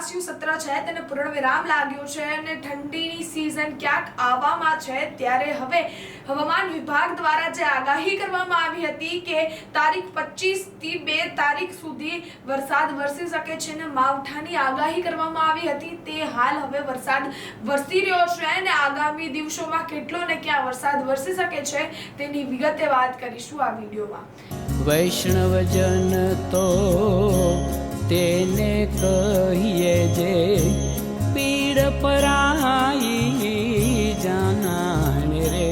ચોમાસ્યું સત્ર છે, તેને પૂર્ણ વિરામ લાગ્યો છે અને ઠંડીની સિઝન ક્યાંક આવવામાં છે, ત્યારે હવે હવામાન વિભાગ દ્વારા જે આગાહી કરવામાં આવી હતી કે તારીખ પચીસથી બે તારીખ સુધી વરસાદ વરસી શકે છે અને માવઠાની આગાહી કરવામાં આવી હતી, તે હાલ હવે વરસાદ વરસી રહ્યો છે અને આગામી દિવસોમાં કેટલો ને ક્યાં વરસાદ વરસી શકે છે, તેની વિગતે વાત કરીશું આ વિડીયોમાં. વૈષ્ણવજન તો તેને કહીએ જે પીડ પરાઈ જાનાને રે.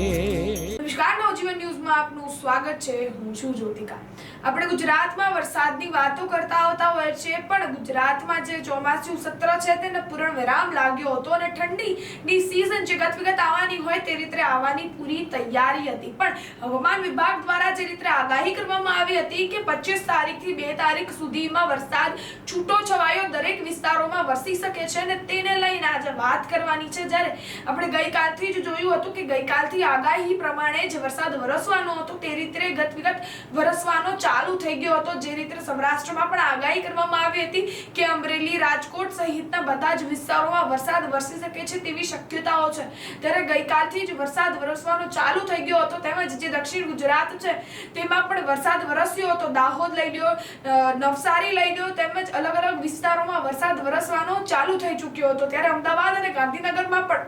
નમસ્કાર, નવજીવન ન્યૂઝમાં આપનું સ્વાગત છે. હું છું જ્યોતિકા. આપણે ગુજરાતમાં વરસાદની વાતો કરતા આવતા હોય છે, પણ ગુજરાતમાં જે ચોમાસું સત્ર છે તેને પૂર્ણ વિરામ લાગ્યો હતો અને ઠંડીની સિઝન જે ગત આવવાની હોય તે રીતે આવવાની પૂરી તૈયારી હતી. પણ હવામાન વિભાગ દ્વારા જે રીતે આગાહી કરવામાં આવી હતી કે પચીસ તારીખથી બે તારીખ સુધીમાં વરસાદ છૂટો છવાયો દરેક વિસ્તારોમાં વરસી શકે છે અને તેને લઈને આજે વાત કરવાની છે. જ્યારે આપણે ગઈકાલથી જ જોયું હતું કે ગઈકાલથી આગાહી પ્રમાણે જે વરસાદ વરસવાનો હતો, તે રીતે ગત વિગત વરસવાનો ચાલુ થઈ ગયો હતો. જે રીતે સૌરાષ્ટ્રમાં પણ આગાહી કરવામાં આવી હતી કે અમરેલી, રાજકોટ સહિતના બધા જ વિસ્તારોમાં વરસાદ વરસી શકે છે તેવી શક્યતાઓ છે. ત્યારે ગઈકાલથી જ વરસાદ વરસવાનો ચાલુ થઈ ગયો હતો. તેમજ જે દક્ષિણ ગુજરાત છે તેમાં પણ વરસાદ વરસ્યો હતો. દાહોદ લઈ લ્યો નવસારી લઈ લ્યો તેમજ અલગ અલગ વિસ્તારોમાં વરસાદ વરસવાનો ચાલુ થઈ ચૂક્યો હતો. ત્યારે અમદાવાદ અને ગાંધીનગરમાં પણ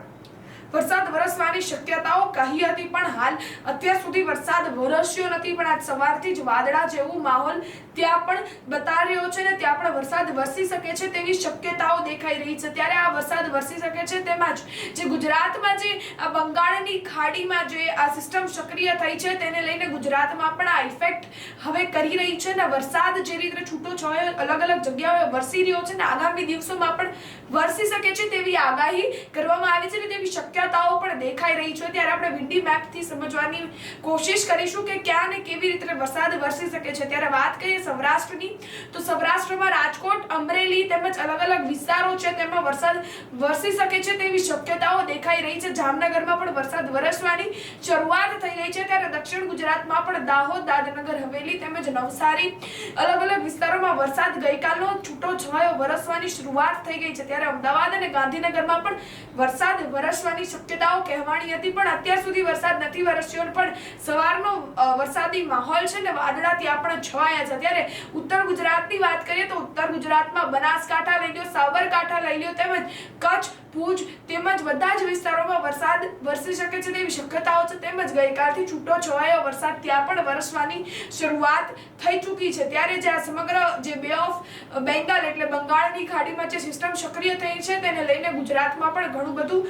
વરસાદ વરસવાની શક્યતાઓ કહી હતી, પણ હાલ અત્યાર સુધી વરસાદ વરસ્યો નથી. પણ આજ સવારથી જ વાદળા જેવું માહોલ ત્યાં પણ બતાવી રહ્યો છે ને ત્યાં પણ વરસાદ વરસી શકે છે તેવી શક્યતાઓ દેખાઈ રહી છે. ત્યારે આ વરસાદ વરસી શકે છે તેમજ જે ગુજરાતમાં જે આ બંગાળની ખાડીમાં જે આ સિસ્ટમ સક્રિય થઈ છે તેને લઈને ગુજરાતમાં પણ આ ઇફેક્ટ હવે કરી રહી છે ને વરસાદ જે રીતે છૂટો છવાયો અલગ અલગ જગ્યાઓ વરસી રહ્યો છે ને આગામી દિવસોમાં પણ વરસી શકે છે તેવી આગાહી કરવામાં આવી છે ને તેવી શક્યતાઓ પણ દેખાઈ રહી છે. ત્યારે આપણે વિન્ડી મેપથી સમજવાની કોશિશ કરીશું કે ક્યાં અને કેવી રીતે વરસાદ વરસી શકે છે. ત્યારે વાત કરીએ સૌરાષ્ટ્રની. તો સૌરાષ્ટ્રમાં રાજકોટ, અમરેલી તેમજ અલગ અલગ વિસ્તારો છે તેમાં વરસાદ વરસી શકે છે તેવી શક્યતાઓ દેખાઈ રહી છે. જામનગરમાં પણ વરસાદ વરસવાની શરૂઆત થઈ રહી છે. ત્યારે દક્ષિણ ગુજરાતમાં પણ દાહોદ, દાદનગર, હવેલી તેમજ નવસારી અલગ અલગ વિસ્તારોમાં વરસાદ ગઈકાલનો છૂટો છવાયો વરસવાની શરૂઆત થઈ ગઈ છે. ત્યારે અમદાવાદ અને ગાંધીનગરમાં પણ વરસાદ વરસવાની શક્યતાઓ કહેવાની હતી, પણ અત્યાર સુધી વરસાદ નથી વરસ્યો પણ સવારનો વરસાદી માહોલ છે ને વાદળા આપણે પણ છવાયા છે. ત્યારે ઉત્તર ગુજરાતની વાત કરીએ તો ઉત્તર ગુજરાતમાં બનાસકાંઠા લઈ લ્યો, સાબરકાંઠા લઈ લ્યો, તેમજ કચ્છ ભુજ તેમજ બધા જ વિસ્તારોમાં વરસાદ વરસી શકે છે તેવી શક્યતાઓ છે. તેમજ ગઈકાલથી છૂટો છવાયો વરસાદ ત્યાં પણ વરસવાની શરૂઆત થઈ ચૂકી છે. ત્યારે જે આ સમગ્ર જે બે ઓફ બેંગાલ એટલે બંગાળની ખાડીમાં જે સિસ્ટમ સક્રિય થઈ છે તેને લઈને ગુજરાતમાં પણ ઘણું બધું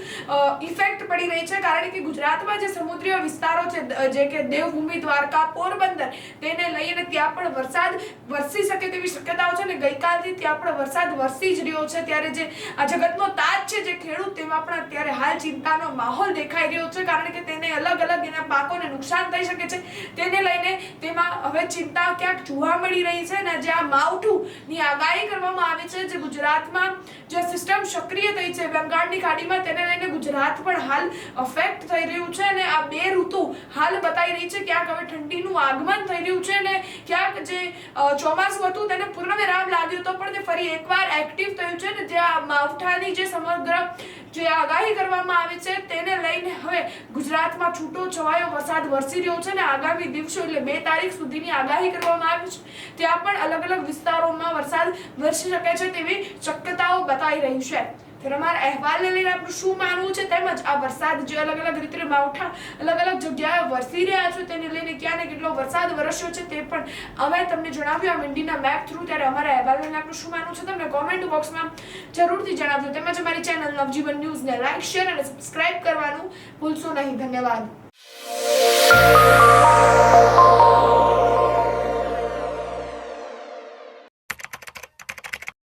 ઇફેક્ટ પડી રહી છે. કારણ કે ગુજરાતમાં જે સમુદ્રીય વિસ્તારો છે જે કે દેવભૂમિ, દ્વારકા, પોરબંદર તેને લઈને ત્યાં પણ વરસાદ વરસી શકે તેવી શક્યતાઓ છે. ને ગઈકાલથી ત્યાં પણ વરસાદ વરસી જ રહ્યો છે. ત્યારે જે આ જગતનો તાજ છે, જે ખેડૂત તેમાં પણ અત્યારે હાલ ચિંતાનો માહોલ દેખાઈ રહ્યો છે, કારણ કે તેને અલગ અલગ એના પાકોને નુકસાન થઈ શકે છે. તેને લઈને તેમાં હવે ચિંતા ક્યાંક જોવા મળી રહી છે અને જે આ માવઠુંની આગાહી કરવામાં આવી છે જે ગુજરાતમાં જે સિસ્ટમ સક્રિય થઈ છે, બંગાળની ખાડીમાં તેને લઈને ગુજરાત પણ હાલ અફેક્ટ થઈ રહ્યું છે અને આ બે ઋતુ હાલ બતાવી રહી છે. ક્યાંક હવે ઠંડીનું આગમન થઈ રહ્યું છે અને ક્યાંક જે ચોમાસું હતું તેને પૂર્ણ વિરામ લાગ્યું તો પણ તે ફરી એકવાર એક્ટિવ થયું છે ને જે આ માવઠાની જે સમગ્ર જે આગાહી કરવામાં આવી છે તેને લઈને હવે ગુજરાતમાં છૂટો છવાયો વરસાદ વરસી રહ્યો છે ને આગામી દિવસો એટલે બે તારીખ સુધીની આગાહી કરવામાં આવી છે. ત્યાં પણ અલગ અલગ વિસ્તારોમાં વરસાદ વરસી શકે છે તેવી શક્યતાઓ બતાવી રહી છે. ત્યારે અમારા અહેવાલને લઈને આપણું શું માનવું છે? તેમજ આ વરસાદ જે અલગ અલગ રીતે માવઠા અલગ અલગ જગ્યાએ વરસી રહ્યા છે, તેને લઈને ક્યાં ને કેટલો વરસાદ વરસ્યો છે તે પણ અમે તમને જણાવ્યું. આ મંડીના મેપ થ્રુ ત્યારે અમારા અહેવાલને લઈને આપણું શું માનવું છે તમને કોમેન્ટ બોક્સમાં જરૂરથી જણાવજો. તેમજ અમારી ચેનલ નવજીવન ન્યૂઝને લાઈક શેર અને સબસ્ક્રાઇબ કરવાનું ભૂલશો નહીં. ધન્યવાદ.